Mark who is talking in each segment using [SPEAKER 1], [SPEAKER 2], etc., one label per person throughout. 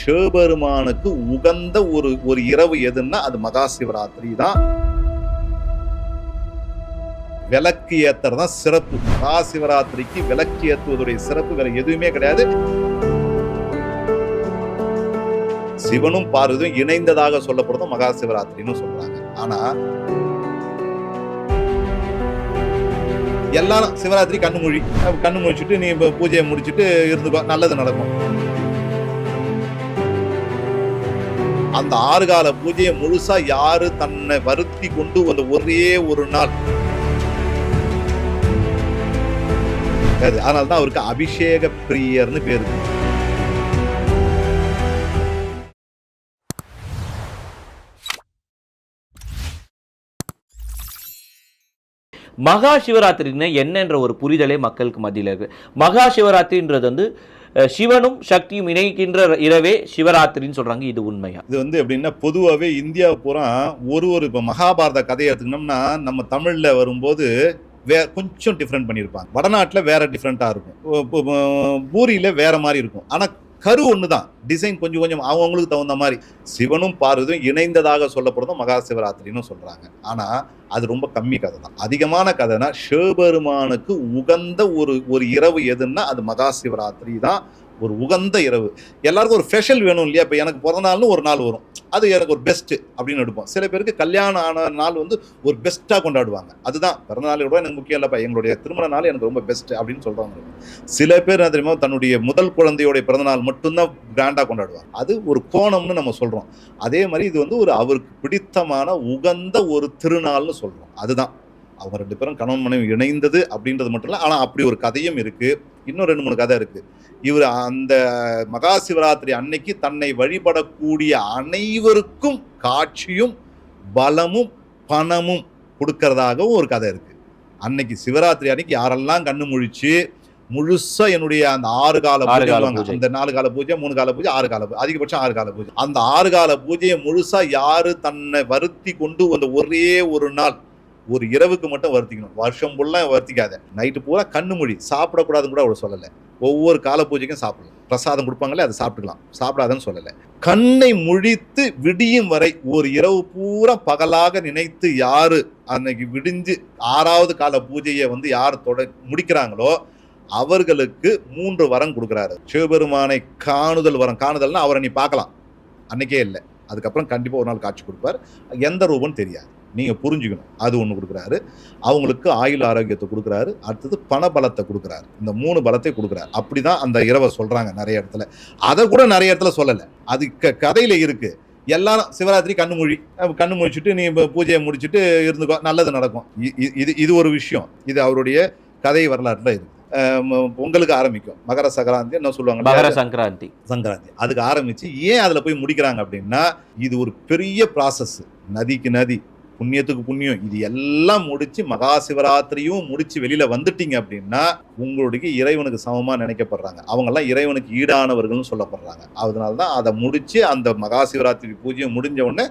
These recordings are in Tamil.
[SPEAKER 1] சிவபெருமானுக்கு உகந்த ஒரு ஒரு இரவு எதுன்னா அது மகா சிவராத்திரி தான். விளக்கு ஏத்துறது தான் சிறப்பு. மகா சிவராத்திரிக்கு விளக்கு ஏத்துவதுடைய சிறப்பு வேற எதுவுமே கிடையாது. சிவனும் பார்வதியும் இணைந்ததாக சொல்லப்படுறதும் மகா சிவராத்திரின்னு சொல்றாங்க. ஆனா எல்லாரும் சிவராத்திரி கண்ணு மொழி கண்ணு முழிச்சுட்டு நீ பூஜையை முடிச்சிட்டு இருந்துக்கோ நல்லது நடக்கும். அந்த ஆறு கால பூஜையை முழுசா யாரு தன்னை வருத்தி கொண்டு அந்த ஒரே ஒரு நாள். அது அவருக்கு அபிஷேக பிரியர்னு பேரு.
[SPEAKER 2] மகா சிவராத்திரின்னா என்னன்ற ஒரு புரிதலே மக்களுக்கு மத்தியில் இருக்கு. மகா சிவராத்திரின்றது வந்து சிவனும் சக்தியும் இணைக்கின்ற இரவே சிவராத்திரின்னு சொல்றாங்க. இது உண்மையா?
[SPEAKER 1] இது வந்து எப்படின்னா பொதுவாகவே இந்தியா பூரா ஒரு ஒரு இப்போ மகாபாரத கதையை எடுத்துக்கணும்னா நம்ம தமிழில் வரும்போது வே கொஞ்சம் டிஃப்ரெண்ட் பண்ணியிருப்பாங்க. வடநாட்டில் வேற டிஃப்ரெண்ட்டாக இருக்கும். பூரியில் வேற மாதிரி இருக்கும். ஆனால் கரு ஒன்று தான் டிசைன் கொஞ்சம் கொஞ்சம் அவங்கவுங்களுக்கு தகுந்த மாதிரி. சிவனும் பார்வதியும் இணைந்ததாக சொல்லப்படுறதும் மகா சிவராத்திரின்னு சொல்கிறாங்க ஆனால் அது ரொம்ப கம்மி கதை தான் அதிகமான கதைனா சிவபெருமானுக்கு உகந்த ஒரு ஒரு இரவு எதுன்னா அது மகா சிவராத்திரி தான் ஒரு உகந்த இரவு. எல்லாருக்கும் ஒரு ஸ்பெஷல் வேணும் இல்லையா? இப்போ எனக்கு பிறந்த நாள்னு ஒரு நாள் வரும். அது எனக்கு ஒரு பெஸ்ட்டு அப்படின்னு எடுப்போம். சில பேருக்கு கல்யாணம் ஆன நாள் வந்து ஒரு பெஸ்ட்டாக கொண்டாடுவாங்க. அதுதான் பிறந்த கூட எனக்கு முக்கியம் இல்லைப்பா. எங்களுடைய திருமண நாள் எனக்கு ரொம்ப பெஸ்ட்டு அப்படின்னு சொல்கிறவங்க சில பேர் என்ன தெரியுமா? தன்னுடைய முதல் குழந்தையோடைய பிறந்தநாள் மட்டும்தான் கிராண்டாக கொண்டாடுவாங்க. அது ஒரு கோணம்னு நம்ம சொல்கிறோம் அதே மாதிரி இது வந்து ஒரு அவருக்கு பிடித்தமான உகந்த ஒரு திருநாள்னு சொல்கிறோம் அதுதான். அவங்க ரெண்டு பேரும் கணவன் மனைவி இணைந்தது அப்படின்றது மட்டும் இல்லை ஆனால் அப்படி ஒரு கதையும் இருக்குது இன்னும் ரெண்டு மூணு கதை இருக்குது இவர் அந்த மகா சிவராத்திரி அன்னைக்கு தன்னை வழிபடக்கூடிய அனைவருக்கும் காட்சியும் பலமும் பணமும் கொடுக்கறதாகவும் ஒரு கதை இருக்கு. அன்னைக்கு சிவராத்திரி அன்னைக்கு யாரெல்லாம் கண்ணு முழிச்சு முழுசா என்னுடைய அந்த ஆறு கால பூஜை. அந்த நாலு கால பூஜை மூணு கால பூஜை ஆறு கால பூஜை அதிகபட்சம் ஆறு கால பூஜை. அந்த ஆறு கால பூஜையை முழுசா யாரு தன்னை வருத்தி கொண்டு அந்த ஒரே ஒரு நாள் ஒரு இரவுக்கு மட்டும் வருத்திக்கணும். வருஷம் ஃபுல்லாக வருத்திக்காத. நைட்டு பூரா கண்ணு மொழி சாப்பிடக்கூடாதுன்னு கூட அவர் சொல்லலை. ஒவ்வொரு கால பூஜைக்கும் சாப்பிடலாம் பிரசாதம் கொடுப்பாங்களே அதை சாப்பிட்டுக்கலாம். சாப்பிடாதன்னு சொல்லலை. கண்ணை முழித்து விடியும் வரை ஒரு இரவு பூரா பகலாக நினைத்து யாரு அன்னைக்கு விடிஞ்சு ஆறாவது கால பூஜையை வந்து யார் தொட முடிக்கிறாங்களோ அவர்களுக்கு மூன்று வரம் கொடுக்குறாரு. சிவபெருமானை காணுதல் வரம். காணுதல்னா அவரை நீ பார்க்கலாம். அன்னைக்கே இல்லை. அதுக்கப்புறம் கண்டிப்பாக ஒரு நாள் காட்சி கொடுப்பார். எந்த ரூபம் தெரியாது. நீங்கள் புரிஞ்சுக்கணும். அது ஒன்று கொடுக்குறாரு. அவங்களுக்கு ஆயுள் ஆரோக்கியத்தை கொடுக்குறாரு. அடுத்தது பண பலத்தை கொடுக்குறாரு. இந்த மூணு பலத்தை கொடுக்குறாரு. அப்படி தான் அந்த இரவை சொல்கிறாங்க நிறைய இடத்துல. அதை கூட நிறைய இடத்துல சொல்லலை. அது க கதையில் இருக்குது எல்லாரும் சிவராத்திரி கண்ணு மொழி கண்ணு முழிச்சிட்டு நீ பூஜையை முடிச்சிட்டு இருந்துக்கோ. நல்லது நடக்கும். இது இது ஒரு விஷயம். இது அவருடைய கதை வரலாற்றில் இருக்கு. அஹ் ம- பொங்கலுக்கு ஆரம்பிக்கும். மகர சங்கராந்தி என்ன சொல்லுவாங்க
[SPEAKER 2] மகர சங்கராந்தி.
[SPEAKER 1] சங்கராந்தி. அதுக்கு ஆரம்பிச்சு ஏன் அதில் போய் முடிக்கிறாங்க அப்படின்னா இது ஒரு பெரிய ப்ராசஸ் நதிக்கு நதி. புண்ணியத்துக்கு புண்ணியம். இது எல்லாம் முடிச்சு மகா சிவராத்திரியும் முடிச்சு வெளியில வந்துட்டீங்க அப்படின்னா உங்களுடைய இறைவனுக்கு சமமா நினைக்கப்படுறாங்க. அவங்கெல்லாம் இறைவனுக்கு ஈடானவர்கள்னு சொல்லப்படுறாங்க. அதனால தான் அதை முடிச்சு அந்த மகா சிவராத்திரி பூஜையும் முடிஞ்ச உடனே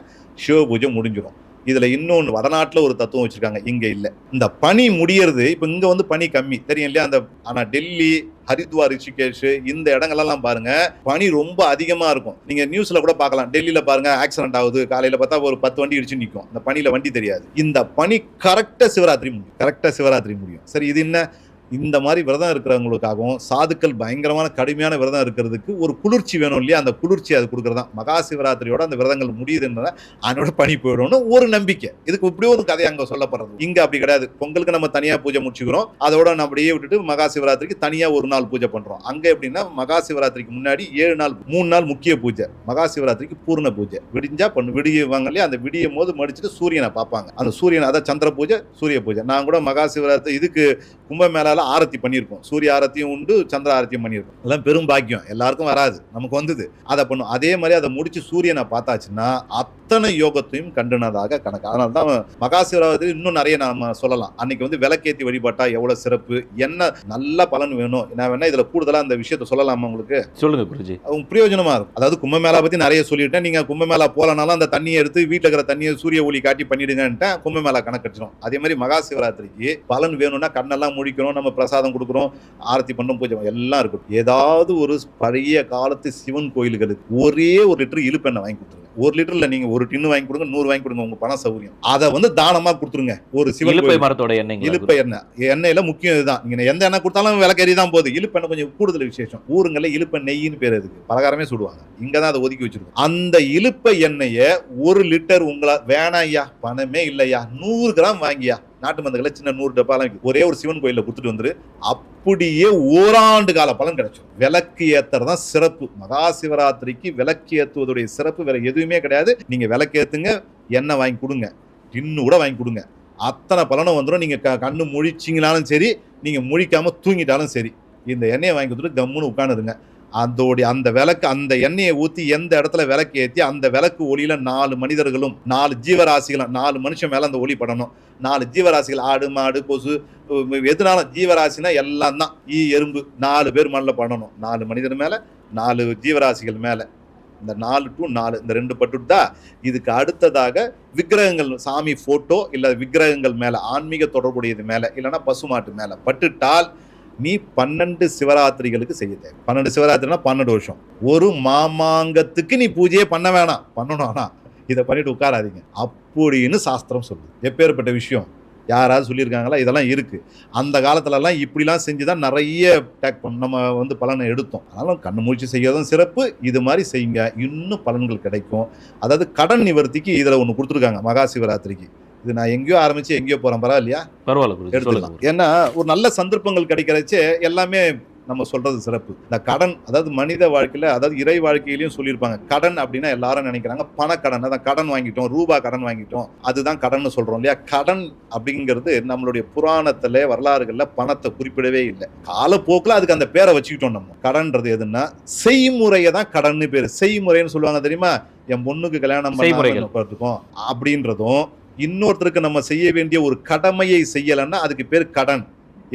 [SPEAKER 1] சிவ பூஜை முடிஞ்சிடும். இதுல இன்னொன்று வடநாட்டில் ஒரு தத்துவம் வச்சிருக்காங்க. இங்க இல்ல. இந்த பனி முடியறது இப்ப இங்க வந்து பனி கம்மி. தெரியும் இல்லையா? அந்த ஆனா டெல்லி ஹரித்வார் ரிஷிகேஷ் இந்த இடங்கள்லாம் பாருங்க பனி ரொம்ப அதிகமா இருக்கும். நீங்க நியூஸ்ல கூட பார்க்கலாம். டெல்லியில பாருங்க ஆக்சிடென்ட் ஆகுது. காலையில பார்த்தா ஒரு பத்து வண்டி இடிச்சு நிற்கும் இந்த பனியில வண்டி தெரியாது. இந்த பனி கரெக்டா சிவராத்திரி முடியும். கரெக்டா சிவராத்திரி முடியும். சரி இது என்ன? இந்த மாதிரி விரதம் இருக்கிறவங்களுக்காகவும் சாதுக்கள் பயங்கரமான கடுமையான விரதம் இருக்கிறதுக்கு ஒரு குளிர்ச்சி வேணும் இல்லையா? அந்த குளிர்ச்சி அது கொடுக்குறதா? தான் மகா சிவராத்திரியோட அந்த விரதங்கள் முடியுதுன்றத அதனோட பணி போயிடும்னு ஒரு நம்பிக்கை. இதுக்கு இப்படி ஒரு கதை அங்கே சொல்லப்படுறது. இங்கே அப்படி கிடையாது. பொங்கலுக்கு நம்ம தனியாக பூஜை முடிச்சுக்கிறோம். அதோட நம்ம அப்படியே விட்டுட்டு மகா சிவராத்திரிக்கு தனியாக ஒரு நாள் பூஜை பண்ணுறோம் அங்கே எப்படின்னா மகா சிவராத்திரிக்கு முன்னாடி ஏழு நாள் மூணு நாள் முக்கிய பூஜை. மகா சிவராத்திரிக்கு பூர்ண பூஜை. விடிஞ்சா பண்ணு விடியுவாங்க இல்லையா? அந்த விடியும் போது மடிச்சுட்டு சூரியனை பார்ப்பாங்க. அந்த சூரியன் அதான் சந்திர பூஜை சூரிய பூஜை. நான் கூட மகா சிவராத்திரி இதுக்கு கும்பமேளால ஆரத்தி பண்ணியிருப்போம் சூரிய ஆரத்தியும் உண்டு சந்திர ஆரத்தியும் பண்ணியிருப்போம் அதெல்லாம் பெரும் பாக்கியம். எல்லாருக்கும் வராது. நமக்கு வந்தது. அதை பண்ணும் அதே மாதிரி அதை முடிச்சு சூரியனை பார்த்தாச்சுன்னா அத்தனை யோகத்தையும் கண்டுனதாக கணக்கு. அதனால தான் மகா சிவராத்திரி இன்னும் நிறைய நாம சொல்லலாம். அன்னைக்கு வந்து விளக்கேத்தி வழிபட்டா எவ்வளவு சிறப்பு? என்ன நல்ல பலன் வேணும்? நான் வேணா இதுல கூடுதலா அந்த விஷயத்த சொல்லலாமா உங்களுக்கு?
[SPEAKER 2] சொல்லுங்க குருஜி.
[SPEAKER 1] அவங்க பிரயோஜனமா இருக்கும். அதாவது கும்பமேளா பத்தி நிறைய சொல்லிட்டேன். நீங்க கும்பமேளா போலனாலும் அந்த தண்ணியை எடுத்து வீட்டுல இருக்கிற தண்ணியை சூரிய ஒளி காட்டி பண்ணிடுங்கன்ட்டு கும்பமேளா கணக்கடிச்சிடும் அதே மாதிரி மகா சிவராத்திரிக்கு பலன் வேணும்னா கண்ணெல்லாம் முழிக்கணும். நம்ம நம்ம பிரசாதம் கொடுக்குறோம் ஆரத்தி பண்றோம் பூஜை எல்லாம் இருக்கும் ஏதாவது ஒரு பழைய காலத்து சிவன் கோயில்களுக்கு ஒரே ஒரு லிட்டர் இழுப்பெண்ணெய் வாங்கி கொடுத்துருங்க. ஒரு லிட்டர்ல நீங்க ஒரு டின்னு வாங்கி கொடுங்க நூறு வாங்கி கொடுங்க உங்க பண சௌகரியம். அதை வந்து தானமா கொடுத்துருங்க. ஒரு சிவன் கோயில்.
[SPEAKER 2] மரத்தோட எண்ணெய்
[SPEAKER 1] இழுப்ப எண்ணெய். எண்ணெயில முக்கியம் இதுதான். நீங்க எந்த எண்ணெய் கொடுத்தாலும் விளக்கறி தான் போகுது. இழுப்பெண்ணெய் கொஞ்சம் கூடுதல் விசேஷம். ஊருங்கள்ல இழுப்ப நெய்ன்னு பேர் அதுக்கு பலகாரமே சுடுவாங்க. இங்க தான் அதை ஒதுக்கி வச்சிருக்கோம். அந்த இழுப்ப எண்ணெயை ஒரு லிட்டர் உங்களா வேணாம் ஐயா பணமே இல்லையா நூறு கிராம் வாங்கியா நாட்டு மந்தங்களை சின்ன நூறு டப்பாலாம் ஒரே ஒரு சிவன் கோயிலில் கொடுத்துட்டு வந்துரு. அப்படியே ஓராண்டு கால பலன் கிடைச்சோம் விளக்கு ஏத்துறது தான் சிறப்பு. மகா சிவராத்திரிக்கு விளக்கு ஏற்றுவதுடைய சிறப்பு. வேற எதுவுமே கிடையாது. நீங்கள் விளக்கு ஏற்றுங்க எண்ணெய் வாங்கி கொடுங்க டின்னு கூட வாங்கி கொடுங்க. அத்தனை பலனும் வந்துடும் நீங்கள் க- கண்ணு முழிச்சிங்கனாலும் சரி நீங்கள் முழிக்காம தூங்கிட்டாலும் சரி. இந்த எண்ணெயை வாங்கி கொடுத்துட்டு கம்முன்னு உட்காந்துருங்க அதோடைய அந்த விளக்கு அந்த எண்ணெயை ஊற்றி எந்த இடத்துல விளக்கு ஏற்றி அந்த விளக்கு ஒளியில் நாலு மனிதர்களும் நாலு ஜீவராசிகளும் நாலு மனுஷன் மேலே அந்த ஒளி படணும். நாலு ஜீவராசிகள் ஆடு மாடு கொசு எதுனாலும் ஜீவராசினா எல்லாம் தான். ஈ எறும்பு நாலு பேர் மேல படணும். நாலு மனிதர் மேலே நாலு ஜீவராசிகள் மேலே. இந்த நாலு டு நாலு இந்த ரெண்டு பட்டுட்டா இதுக்கு அடுத்ததாக விக்கிரகங்கள் சாமி ஃபோட்டோ இல்லை விக்கிரகங்கள் மேலே ஆன்மீக தொடர்புடையது மேலே இல்லைன்னா பசுமாட்டு மேலே. பட்டுட்டால் நீ பன்னெண்டு சிவராத்திரிகளுக்கு செய்ய தேவை. பன்னெண்டு சிவராத்திரினா பன்னெண்டு வருஷம். ஒரு மாமாங்கத்துக்கு நீ பூஜையே பண்ண வேணாம். பண்ணணும் ஆனால் இதை பண்ணிட்டு உட்காராதீங்க. அப்படின்னு சாஸ்திரம் சொல்லுது. எப்பேற்பட்ட விஷயம்? யாராவது சொல்லியிருக்காங்களா? இதெல்லாம் இருக்குது அந்த காலத்துலலாம் இப்படிலாம் செஞ்சு தான் நிறைய டேக் பண்ண நம்ம வந்து பலனை எடுத்தோம். அதனால கண்ணு மூழ்ச்சி செய்யறதும் சிறப்பு. இது மாதிரி செய்யுங்க. இன்னும் பலன்கள் கிடைக்கும். அதாவது கடன் நிவர்த்திக்கு இதில் ஒன்று கொடுத்துருக்காங்க. மகா சிவராத்திரிக்கு. இது நான் எங்கேயோ ஆரம்பிச்சு எங்கேயோ போறேன் பரவாயில்லையா?
[SPEAKER 2] பரவாயில்ல
[SPEAKER 1] எடுத்துக்கலாம். ஏன்னா ஒரு நல்ல சந்தர்ப்பங்கள் கிடைக்கிறச்சே எல்லாமே நம்ம சொல்றது சிறப்பு. இந்த கடன் அதாவது மனித வாழ்க்கையில அதாவது இறை வாழ்க்கையிலயும் சொல்லியிருப்பாங்க. கடன் அப்படின்னா எல்லாரும் நினைக்கிறாங்க. பணக்கடன் அதான் கடன் வாங்கிட்டோம் ரூபா கடன் வாங்கிட்டோம். அதுதான் கடன் சொல்றோம் இல்லையா? கடன் அப்படிங்கிறது நம்மளுடைய புராணத்துல வரலாறுகள்ல பணத்தை குறிப்பிடவே இல்லை. காலப்போக்கில் அதுக்கு அந்த பேரை வச்சுக்கிட்டோம் நம்ம. கடன்றது எதுன்னா செய்முறையை தான் கடன்னு பேர். செய்முறைன்னு சொல்லுவாங்க தெரியுமா? என் பொண்ணுக்கு கல்யாணம். பண்ண அப்படின்றதும் இன்னொருத்தருக்கு நம்ம செய்ய வேண்டிய ஒரு கடமையை செய்யலைன்னா அதுக்கு பேர் கடன்.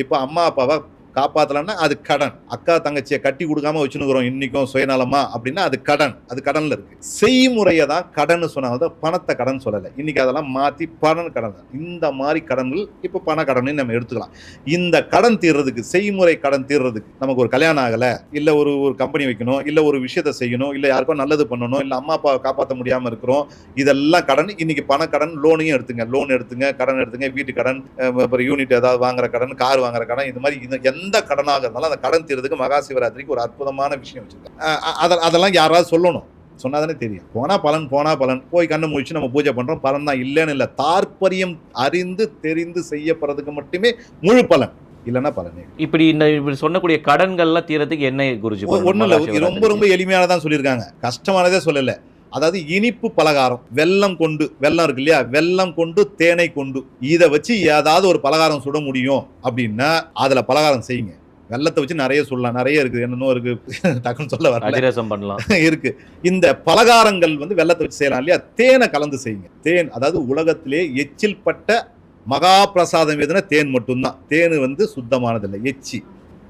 [SPEAKER 1] இப்போ அம்மா அப்பாவை காப்பாத்தலன்னா அது கடன். அக்கா தங்கச்சியை கட்டி கொடுக்காம வச்சுனுக்குறோம் இன்றைக்கும் சுயநலமா அப்படின்னா அது கடன். அது கடனில் இருக்குது செய்முறையை தான் கடன் சொன்னாங்க. பணத்தை கடன் சொல்லலை. இன்னைக்கு அதெல்லாம் மாற்றி பணம் கடன் இந்த மாதிரி கடன்கள் இப்போ பண கடன்னு நம்ம எடுத்துக்கலாம். இந்த கடன் தீர்றதுக்கு செய்முறை கடன் தீர்றதுக்கு நமக்கு ஒரு கல்யாணம் ஆகலை. இல்லை ஒரு ஒரு கம்பெனி வைக்கணும். இல்லை ஒரு விஷயத்தை செய்யணும். இல்லை யாருக்கோ நல்லது பண்ணணும். இல்லை அம்மா அப்பாவை காப்பாற்ற முடியாமல் இருக்கிறோம். இதெல்லாம் கடன். இன்றைக்கி பண கடன் லோனையும் எடுத்துங்க. லோன் எடுத்துங்க கடன் எடுத்துங்க. வீட்டு கடன் அப்புறம் யூனிட் ஏதாவது வாங்குற கடன் கார் வாங்குற கடன் இந்த மாதிரி எந்த எந்த கடனாக இருந்தாலும் அந்த கடன் தீர்றதுக்கு மகா சிவராத்திரிக்கு ஒரு அற்புதமான விஷயம் வச்சிருக்காங்க. அதெல்லாம் யாராவது சொல்லணும். சொன்னாதானே தெரியும். போனா பலன் போனா பலன். போய் கண்ணு முழிச்சு நம்ம பூஜை பண்றோம். பலன் தான் இல்லைன்னு இல்லை. தாற்பயம் அறிந்து தெரிந்து செய்யப்படுறதுக்கு மட்டுமே முழு பலன். இல்லைன்னா பலனே.
[SPEAKER 2] இப்படி இந்த இப்படி சொன்னக்கூடிய கடன்கள்லாம் தீரத்துக்கு என்ன குருஜி
[SPEAKER 1] ஒ- ஒண்ணும் இல்ல. ரொம்ப ரொம்ப எளிமையானதான் சொல்லியிருக்காங்க. கஷ்டமானதே சொல்லல. அதாவது இனிப்பு பலகாரம் வெல்லம் கொண்டு வெல்லம் இருக்கு இல்லையா? வெல்லம் கொண்டு தேனை கொண்டு இதை வச்சு ஏதாவது ஒரு பலகாரம் சுட முடியும் அப்படின்னா அதுல பலகாரம் செய்யுங்க. வெல்லத்தை வச்சு நிறைய சொல்லலாம் நிறைய இருக்குது. என்னென்னோ இருக்கு. டக்குன்னு சொல்ல
[SPEAKER 2] அதிரசம் பண்ணலாம்.
[SPEAKER 1] இருக்கு. இந்த பலகாரங்கள் வந்து வெல்லத்தை வச்சு செய்யலாம் இல்லையா? தேனை கலந்து செய்யுங்க. தேன் அதாவது உலகத்திலே எச்சில் பட்ட மகா பிரசாதம் எதுனா தேன் மட்டும்தான். தேன் வந்து சுத்தமானதில்லை. எச்சி.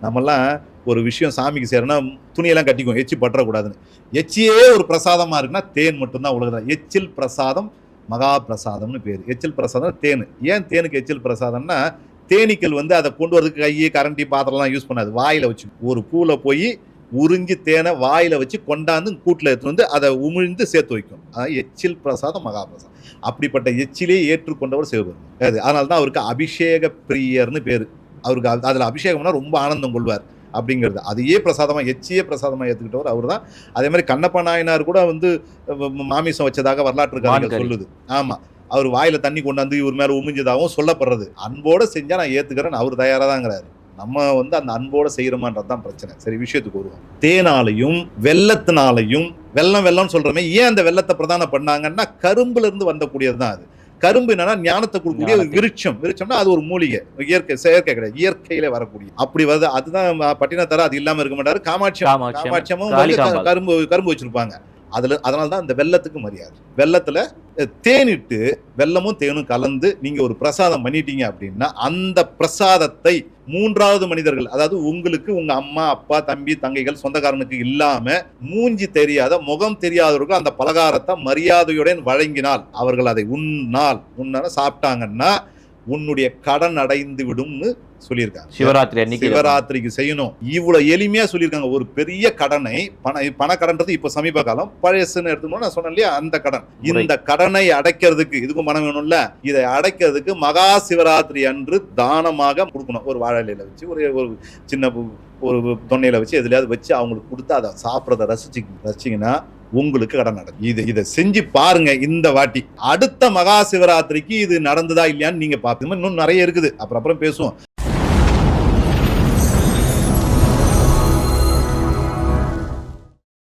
[SPEAKER 1] நம்மலாம் ஒரு விஷயம் சாமிக்கு செய்யறோம்னா துணியெல்லாம் கட்டிக்கும் எச்சி பற்றக்கூடாதுன்னு. எச்சியே ஒரு பிரசாதமாக இருக்குன்னா தேன் மட்டும்தான் உலகத்தில். எச்சில் பிரசாதம் மகா பிரசாதம்னு பேர். எச்சில் பிரசாதம் தேன். ஏன் தேனுக்கு எச்சில் பிரசாதம்னா தேனீக்கள் வந்து அதை கொண்டு வரதுக்கு கையை கரண்டி பாத்திரம்லாம் யூஸ் பண்ணாது. வாயில் வச்சு. ஒரு பூவில் போய் உறிஞ்சி தேனை வாயில் வச்சு கொண்டாந்து கூட்டில் எடுத்துட்டு வந்து அதை உமிழ்ந்து சேர்த்து வைக்கும். அதான் எச்சில் பிரசாதம் மகா பிரசாதம். அப்படிப்பட்ட எச்சிலே ஏற்றுக்கொண்டவர் சிவபெருமான். அது. அதனால தான் அவருக்கு அபிஷேக பிரியர்னு பேர். அவருக்கு அது- அபிஷேகம்னா ரொம்ப ஆனந்தம் கொள்வார். அப்படிங்கிறது. அதையே பிரசாதமா எச்சியே பிரசாதமா ஏத்துக்கிட்டவர் அவர் தான் அதே மாதிரி கண்ணப்ப நாயனார் கூட வந்து மாமிசம் வச்சதாக வரலாற்று
[SPEAKER 2] வான்கறி.
[SPEAKER 1] சொல்லுது. ஆமா. அவர் வாயில தண்ணி கொண்டாந்து இவர் மேல உமிஞ்சதாகவும் சொல்லப்படுறது. அன்போட செஞ்சா நான் ஏத்துக்கிறேன்னு அவர் தயாரா தாங்கிறாரு நம்ம வந்து அந்த அன்போட செய்யறோமான்றது தான் பிரச்சனை. சரி விஷயத்துக்கு வருவோம். தேனாலையும் வெள்ளத்தினாலையும் வெள்ளம் வெள்ளம்னு சொல்றமே ஏன் அந்த வெள்ளத்தை பிரதானம் பண்ணாங்கன்னா கரும்புல இருந்து வந்தக்கூடியது தான் அது. கரும்பு என்னன்னா ஞானத்தை கொடுக்கக்கூடிய ஒரு. விருட்சம். விருட்சம்னா அது ஒரு மூலிகை. இயற்கை செயற்கை கிடையாது. இயற்கையில வரக்கூடிய. அப்படி வருது. அதுதான் பட்டினத்தார அது இல்லாம இருக்க மாட்டாரு. காமாட்சி
[SPEAKER 2] காமாட்சியம்.
[SPEAKER 1] காமாட்சியமும் வந்து. கரும்பு கரும்பு வச்சிருப்பாங்க. அதில் அதனால தான் அந்த வெள்ளத்துக்கு மரியாதை. வெள்ளத்தில் தேனிட்டு வெள்ளமும் தேனும் கலந்து நீங்கள் ஒரு பிரசாதம் பண்ணிட்டீங்க அப்படின்னா அந்த பிரசாதத்தை மூன்றாவது மனிதர்கள் அதாவது உங்களுக்கு உங்கள் அம்மா அப்பா தம்பி தங்கைகள் சொந்தக்காரனுக்கு இல்லாமல் மூஞ்சி தெரியாத முகம் தெரியாதவர்கள் அந்த பலகாரத்தை மரியாதையுடன் வழங்கினால் அவர்கள் அதை உன்னால் உண்ணால சாப்பிட்டாங்கன்னா உன்னுடைய கடன் அடைந்து விடும்னு சொல்லியிருக்காங்க.
[SPEAKER 2] சிவராத்திரி அன்னைக்கு
[SPEAKER 1] சிவராத்திரிக்கு செய்யணும். இவ்வளவு எளிமையா சொல்லியிருக்காங்க. ஒரு பெரிய கடனை பண பணக்கடன்றது இப்ப சமீப காலம். பழையசுன்னு எடுத்துக்கணும் நான் சொன்னேன் இல்லையா? அந்த கடன். இந்த கடனை அடைக்கிறதுக்கு இதுக்கும் பணம் வேணும்ல? இதை அடைக்கிறதுக்கு மகா சிவராத்திரி அன்று தானமாக கொடுக்கணும். ஒரு வாழை இலையில வச்சு ஒரு ஒரு சின்ன ஒரு தொன்னையில வச்சு எதுலயாவது வச்சு அவங்களுக்கு கொடுத்து அதை சாப்பிட்றத ரசிச்சு ரசிச்சிங்கன்னா உங்களுக்கு கடன் நடக்கும். இது இதை செஞ்சு பாருங்க இந்த வாட்டி. அடுத்த மகா சிவராத்திரிக்கு இது நடந்ததா இல்லையான்னு நீங்க பாப்பீங்க இன்னும் நிறைய இருக்குது. அப்புறம் அப்புறம் பேசுவோம்.